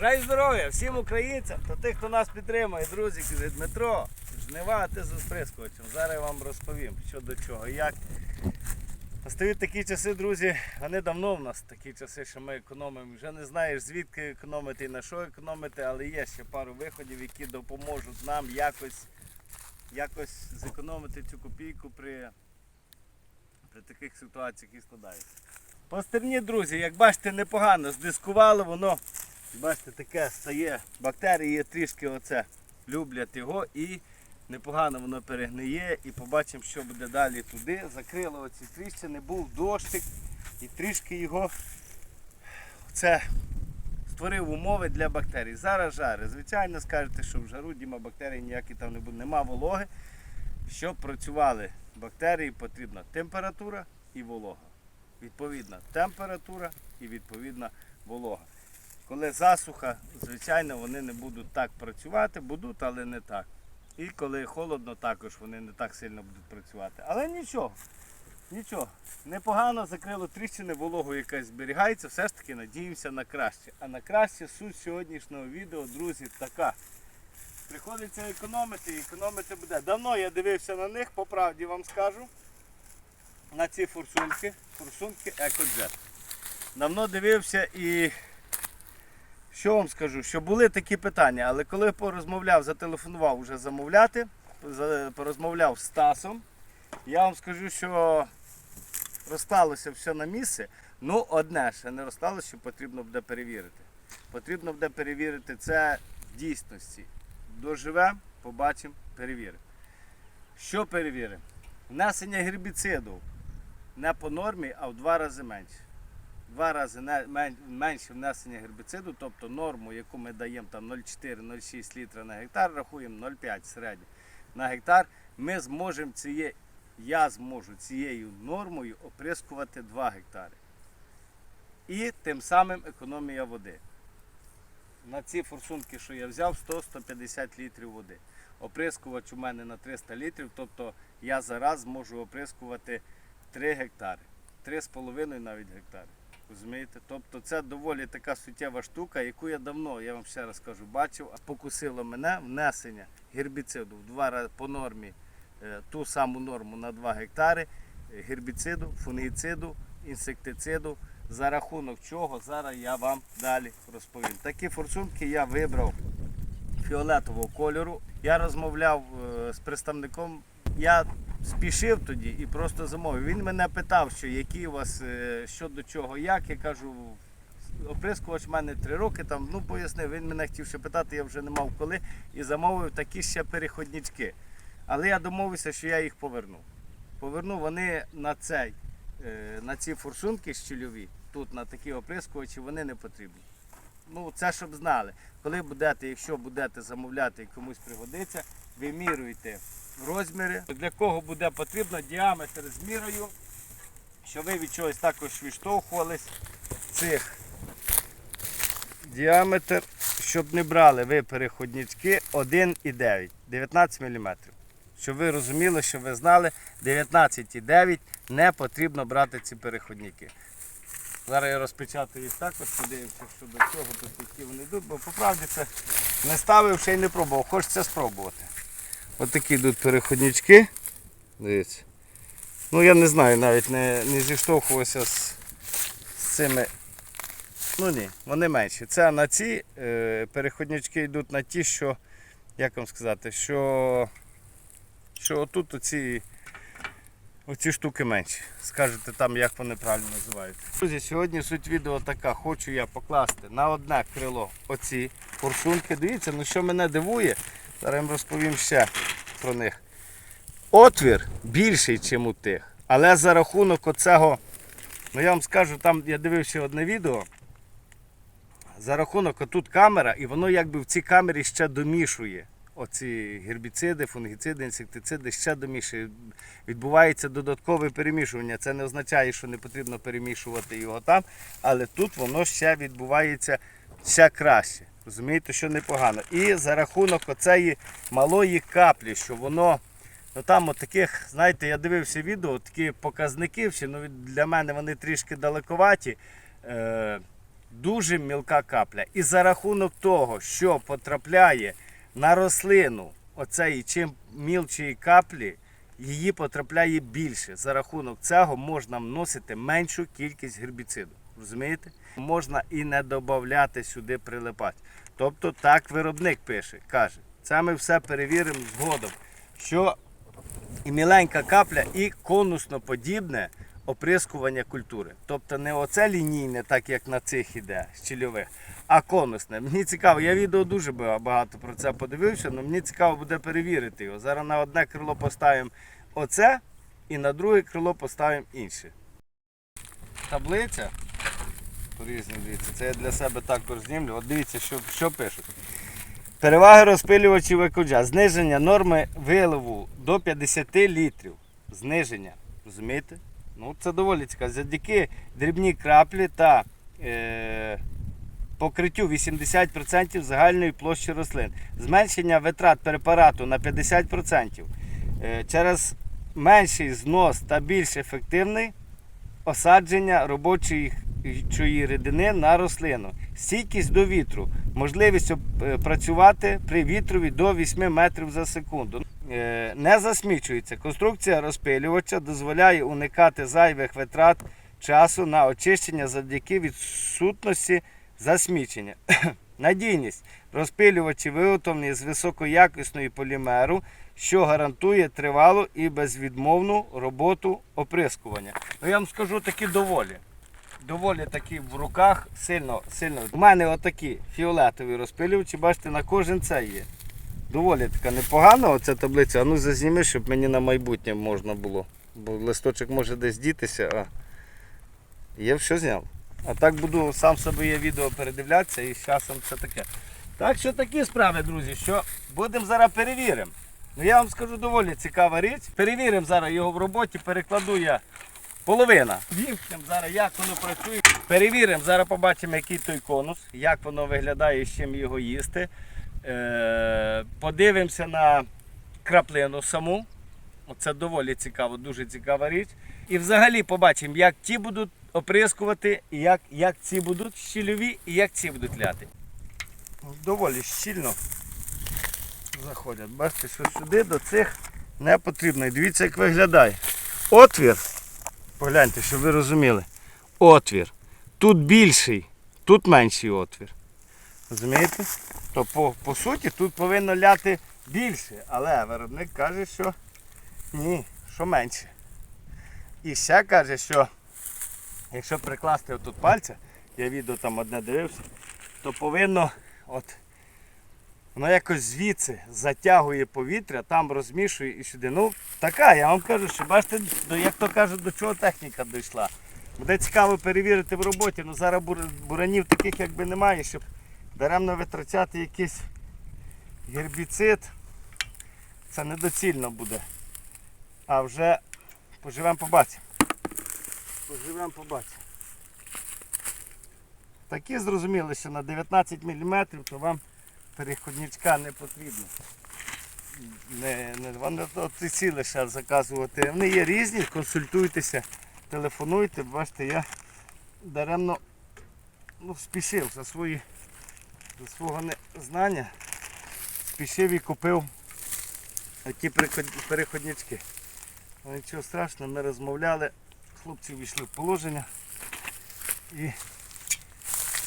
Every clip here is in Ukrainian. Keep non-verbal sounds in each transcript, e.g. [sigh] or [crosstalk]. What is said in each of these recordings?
Бажаю здоров'я всім українцям та тих, хто нас підтримує, друзі, Дмитро, жнива, ти за сприскувачем. Зараз я вам розповім, що до чого, і як. Настають такі часи, друзі, вони давно в нас такі часи, що ми економимо. Вже не знаєш звідки економити і на що економити, але є ще пару виходів, які допоможуть нам якось, якось зекономити цю копійку при, при таких ситуаціях, які складаються. По друзі, як бачите, непогано здискувало, воно, бачите, таке стає. Бактерії трішки оце, люблять його і непогано воно перегниє. І побачимо, що буде далі туди. Закрили оці тріщини, був дощик і трішки його це створив умови для бактерій. Зараз жари. Звичайно, скажете, що в жару діма бактерій ніякі там не буде, нема вологи. Щоб працювали бактерії, потрібна температура і волога відповідна температура і відповідна волога. Коли засуха, звичайно, вони не будуть так працювати, будуть, але не так. І коли холодно, також вони не так сильно будуть працювати. Але нічого, нічого. Непогано закрило тріщини, вологу якась зберігається, все ж таки надіємося на краще. А на краще суть сьогоднішнього відео, друзі, така. Приходиться економити, економити буде. Давно я дивився на них, по правді вам скажу на ці форсунки, форсунки EcoJet. Давно дивився і що вам скажу, що були такі питання, але коли порозмовляв, зателефонував вже замовляти, порозмовляв з Стасом, я вам скажу, що розклалося все на місце. Ну, одне ще не розклалося, що потрібно буде перевірити. Потрібно буде перевірити це в дійсності. Доживемо, побачимо, перевіримо. Що перевіримо? Внесення гербіциду не по нормі, а в два рази менше. Два рази менше внесення гербіциду, тобто норму, яку ми даємо там 0,4-0,6 літра на гектар, рахуємо 0,5 середньо на гектар, ми зможемо ціє, я зможу цією нормою оприскувати 2 гектари. І тим самим економія води. На ці форсунки, що я взяв, 100-150 літрів води. Оприскувач у мене на 300 літрів, тобто я зараз можу оприскувати 3 гектари. 3,5 навіть гектари. Розумієте? Тобто це доволі така суттєва штука, яку я давно, я вам ще раз кажу, бачив, а покусило мене внесення гербіциду в два рази по нормі, е, ту саму норму на 2 гектари, е, гербіциду, фунгіциду, інсектициду. За рахунок чого зараз я вам далі розповім. Такі форсунки я вибрав фіолетового кольору. Я розмовляв е, з представником. Я спішив тоді і просто замовив. Він мене питав, що які у вас е, що до чого, як. Я кажу, оприскувач в мене три роки там. Ну пояснив. Він мене хотів ще питати, я вже не мав коли. І замовив такі ще переходнички. Але я домовився, що я їх поверну. Поверну вони на цей, е, на ці форсунки щільові, тут на такі оприскувачі, вони не потрібні. Ну, це щоб знали. Коли будете, якщо будете замовляти і комусь пригодиться, вимірюйте розміри. Для кого буде потрібно діаметр з мірою, що ви від чогось також відштовхувались цих діаметр, щоб не брали ви переходнички 1,9, 19 мм. Щоб ви розуміли, що ви знали, 19,9 не потрібно брати ці переходники. Зараз я розпечатаю їх також, подивимося, що до чого тут які вони йдуть, бо по правді це не ставив ще й не пробував, хочеться спробувати. Ось такі йдуть переходнички. Дивіться. Ну я не знаю, навіть не, не зіштовхувався з, з цими. Ну ні, вони менші. Це на ці е, переходнички йдуть на ті, що, як вам сказати, що, що отут оці Оці штуки менші. Скажете там, як вони правильно називаються. Друзі, сьогодні суть відео така. Хочу я покласти на одне крило оці форсунки. Дивіться, ну що мене дивує, зараз я вам розповім ще про них. Отвір більший, ніж у тих. Але за рахунок оцього, ну я вам скажу, там я дивився одне відео. За рахунок отут камера, і воно якби в цій камері ще домішує оці гербіциди, фунгіциди, інсектициди ще домішує. Відбувається додаткове перемішування. Це не означає, що не потрібно перемішувати його там, але тут воно ще відбувається ще краще. Розумієте, що непогано. І за рахунок оцеї малої каплі, що воно. Ну там от таких, знаєте, я дивився відео, такі показники, ще, ну, для мене вони трішки далековаті. Е, дуже мілка капля. І за рахунок того, що потрапляє на рослину оцеї чим мілчої каплі, її потрапляє більше. За рахунок цього можна вносити меншу кількість гербіциду. Розумієте? Можна і не додати сюди прилипати. Тобто так виробник пише, каже. Це ми все перевіримо згодом. Що і міленька капля, і конусно-подібне оприскування культури. Тобто не оце лінійне, так як на цих іде щільових, а конусне. Мені цікаво, я відео дуже багато про це подивився, але мені цікаво буде перевірити його. Зараз на одне крило поставимо оце і на друге крило поставимо інше. Таблиця. Порізні, дивіться, це я для себе також знімлю. От дивіться, що, що пишуть. Переваги розпилювачів екоджа. Зниження норми виливу до 50 літрів. Зниження. Розумієте? Ну, це доволі цікаво. Завдяки дрібній краплі та е, покриттю 80% загальної площі рослин. Зменшення витрат препарату на 50%. Е, через менший знос та більш ефективний осадження робочої чої рідини на рослину, стійкість до вітру, можливість е, працювати при вітрові до 8 метрів за секунду. Е, Не засмічується. Конструкція розпилювача дозволяє уникати зайвих витрат часу на очищення завдяки відсутності засмічення. [coughs] Надійність. Розпилювачі виготовлені з високоякісної полімеру, що гарантує тривалу і безвідмовну роботу оприскування. Ну я вам скажу такі доволі доволі такі в руках сильно, сильно. У мене отакі фіолетові розпилювачі, бачите, на кожен це є. Доволі така непогана оця таблиця. А ну зазніми, щоб мені на майбутнє можна було. Бо листочок може десь дітися, а я все зняв. А так буду сам собі відео передивлятися і з часом це таке. Так що такі справи, друзі, що будемо зараз перевіримо. Ну я вам скажу доволі цікава річ. Перевіримо зараз його в роботі, перекладу я Половина. Вімкнемо зараз, як воно працює. Перевіримо, зараз побачимо, який той конус, як воно виглядає з чим його їсти. Е, подивимося на краплину саму. Це доволі цікаво, дуже цікава річ. І взагалі побачимо, як ті будуть оприскувати, як, як ці будуть щільові і як ці будуть ляти. Доволі щільно заходять. Бачите, що сюди до цих не потрібно. Дивіться, як виглядає. Отвір. Погляньте, щоб ви розуміли. Отвір. Тут більший, тут менший отвір. Розумієте? То по, по суті тут повинно ляти більше, але виробник каже, що ні, що менше. І ще каже, що якщо прикласти отут пальця, я відео там одне дивився, то повинно от воно якось звідси затягує повітря, там розмішує і сюди. Ну, така, я вам кажу, що бачите, як то кажуть, до чого техніка дійшла. Буде цікаво перевірити в роботі, ну зараз бур- буранів таких якби немає, щоб даремно витрачати якийсь гербіцид. Це недоцільно буде. А вже поживемо побачимо. Поживемо побачимо. Такі зрозуміли, що на 19 мм то вам переходничка не потрібно. Не, не, вони ці лише заказувати. Вони є різні, консультуйтеся, телефонуйте, бачите, я даремно ну, спішив за свої за свого незнання, спішив і купив ті переходнички. Нічого страшного, ми розмовляли, хлопці війшли в положення і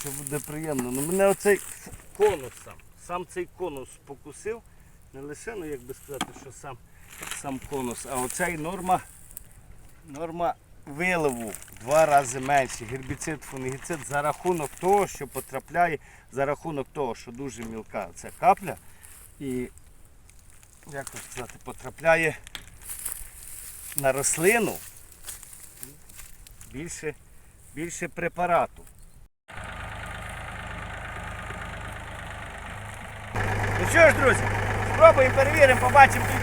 що буде приємно. Ну мене оцей конус сам, сам цей конус покусив. Не лише, ну як би сказати, що сам, сам конус, а оцей норма, норма виливу два рази менше. Гербіцид, фунгіцид за рахунок того, що потрапляє, за рахунок того, що дуже мілка ця капля. І як сказати, потрапляє на рослину більше, більше препарату. Що ж, друзі, спробуємо перевіримо, побачимо той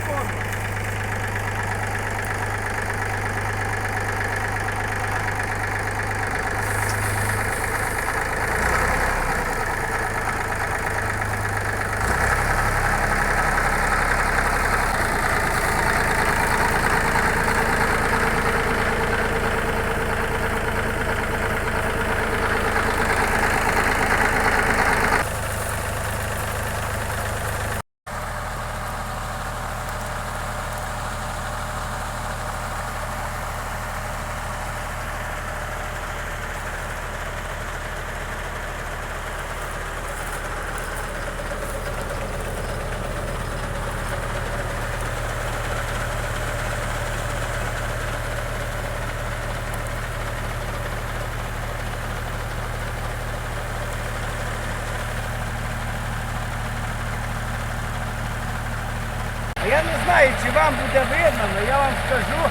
вам буде видно, але я вам скажу,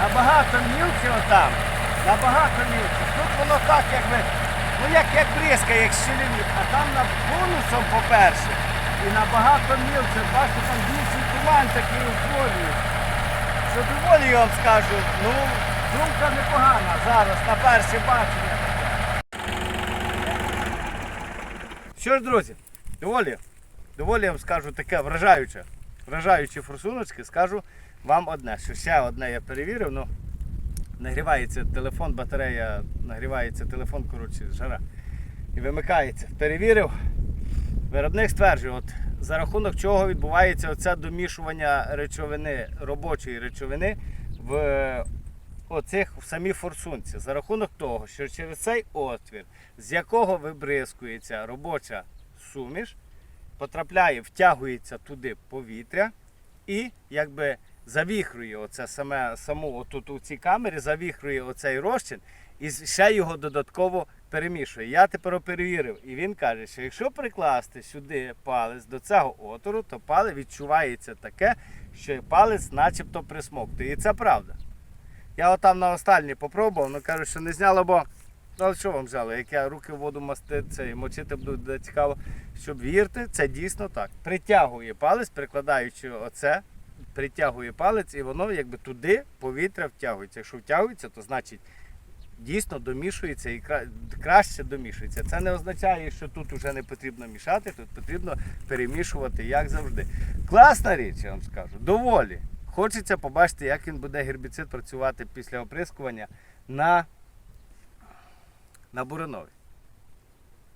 набагато мілче отам. Набагато мілче. Тут воно так, якби, ну як, як бризка, як щеліні, а там на бонусом, по-перше, і набагато мілче. Бачите, там більший туман такий утворюється. Що доволі я вам скажу, ну, думка непогана зараз на перше бачення. Що ж, друзі, доволі, доволі я вам скажу таке вражаюче, вражаючі форсуночки, скажу вам одне, що ще одне я перевірив, ну нагрівається телефон, батарея, нагрівається телефон, коротше, жара. І вимикається. Перевірив. Виробник стверджує, от за рахунок чого відбувається оце домішування речовини, робочої речовини в оцих в самій форсунці. За рахунок того, що через цей отвір, з якого вибризкується робоча суміш, потрапляє, втягується туди повітря і якби завіхрує оце саме саму отут у цій камері, завіхрує оцей розчин і ще його додатково перемішує. Я тепер перевірив, і він каже, що якщо прикласти сюди палець до цього отвору, то палець відчувається таке, що палець начебто присмоктує. І це правда. Я отам на остальні попробував, але кажу, що не зняло, бо ну, але що вам взяло? Як я руки в воду масти, це, і мочити буду де цікаво, щоб вірте, це дійсно так. Притягує палець, прикладаючи оце, притягує палець, і воно якби туди повітря втягується. Якщо втягується, то значить дійсно домішується і краще домішується. Це не означає, що тут вже не потрібно мішати, тут потрібно перемішувати, як завжди. Класна річ, я вам скажу, доволі. Хочеться побачити, як він буде гербіцид працювати після оприскування на, на буренові.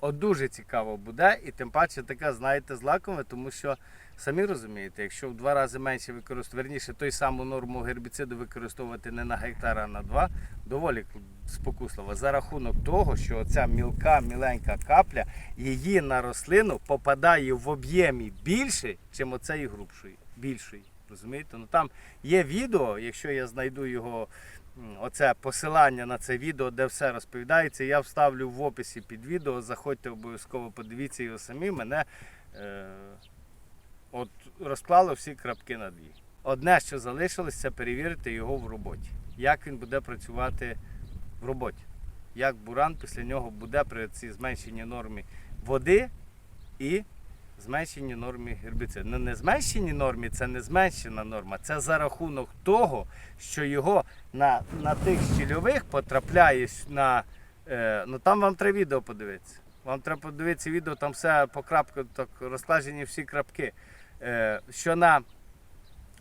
От дуже цікаво буде, і тим паче таке, знаєте, злакове, тому що самі розумієте, якщо в два рази менше використовувати, верніше той саму норму гербіциду використовувати не на гектар, а на два, доволі спокусливо. За рахунок того, що оця мілка, міленька капля, її на рослину попадає в об'ємі більше, чим оцеї грубшої. Більшої. Розумієте? Ну там є відео, якщо я знайду його, оце посилання на це відео, де все розповідається, я вставлю в описі під відео. Заходьте обов'язково, подивіться його самі. Мене е, от розклало всі крапки над «і». Одне, що залишилось, це перевірити його в роботі. Як він буде працювати в роботі. Як буран після нього буде при цій зменшенні нормі води і зменшенні нормі гербіциду. Ну не зменшенні нормі, це не зменшена норма. Це за рахунок того, що його на, на тих щільових потрапляє на. Е, ну там вам треба відео подивитися. Вам треба подивитися відео, там все по крапку так розкладені всі крапки. Е, що на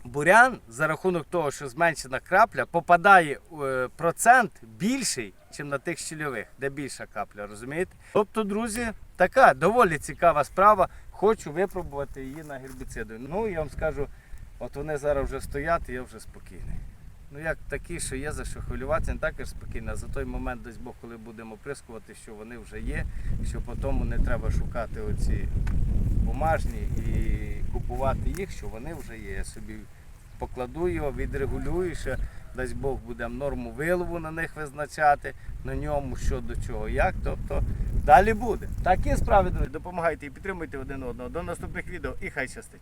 бурян за рахунок того, що зменшена крапля, попадає е, процент більший, ніж на тих щільових, де більша капля, розумієте? Тобто, друзі, така доволі цікава справа. Хочу випробувати її на гербіциди. Ну, я вам скажу, от вони зараз вже стоять, і я вже спокійний. Ну як такі, що є за що хвилюватися, не також спокійно. А за той момент, десь Бог, коли будемо прискувати, що вони вже є, що потім не треба шукати оці бумажні і купувати їх, що вони вже є. Я собі покладу його, відрегулюю, ще дасть Бог будемо норму вилову на них визначати, на ньому що до чого, як. Тобто далі буде. Такі справи, допомагайте і підтримуйте один одного. До наступних відео і хай щастить.